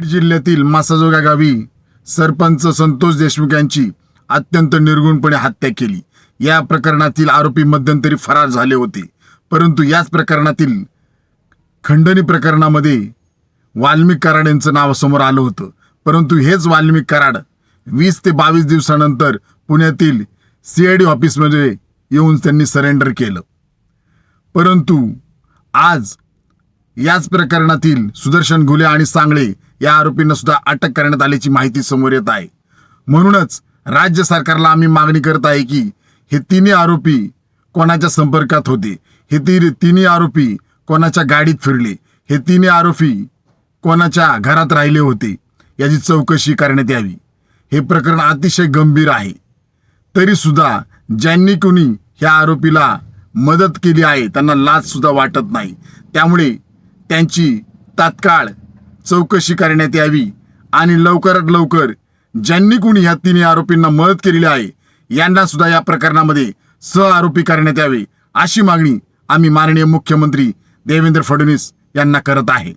बीड जिल्ह्यातील मासाजोगा गावी सरपंच संतोष देशमुख यांची अत्यंत निर्गुणपणे हत्या केली. या प्रकरणातील आरोपी मध्यंतरी फरार झाले होते. परंतु याच प्रकरणातील खंडणी प्रकरणामध्ये वाल्मिक कराड यांचं नाव समोर आलं होतं. परंतु हेच वाल्मिक कराड वीस ते बावीस दिवसानंतर पुण्यातील सी आय डी ऑफिसमध्ये येऊन त्यांनी सरेंडर केलं. परंतु आज याच प्रकरणातील सुदर्शन घुले आणि सांगळे या आरोपींना सुद्धा अटक करण्यात आल्याची माहिती समोर येत आहे. म्हणूनच राज्य सरकारला आम्ही मागणी करत आहे की हे तिन्ही आरोपी कोणाच्या संपर्कात होते? हे ती तिन्ही आरोपी कोणाच्या गाडीत फिरले? हे तिन्ही आरोपी कोणाच्या घरात राहिले होते? याची चौकशी करण्यात यावी. हे प्रकरण अतिशय गंभीर आहे. तरी सुद्धा ज्यांनी कोणी ह्या आरोपीला मदत केली आहे त्यांना लाज सुद्धा वाटत नाही. त्यामुळे त्यांची तात्काळ चौकशी करण्यात यावी आणि लवकरात लवकर ज्यांनी कुणी ह्या तिन्ही आरोपींना मदत केलेली आहे यांना सुद्धा या प्रकरणामध्ये सह आरोपी करण्यात यावे अशी मागणी आम्ही माननीय मुख्यमंत्री देवेंद्र फडणवीस यांना करत आहे.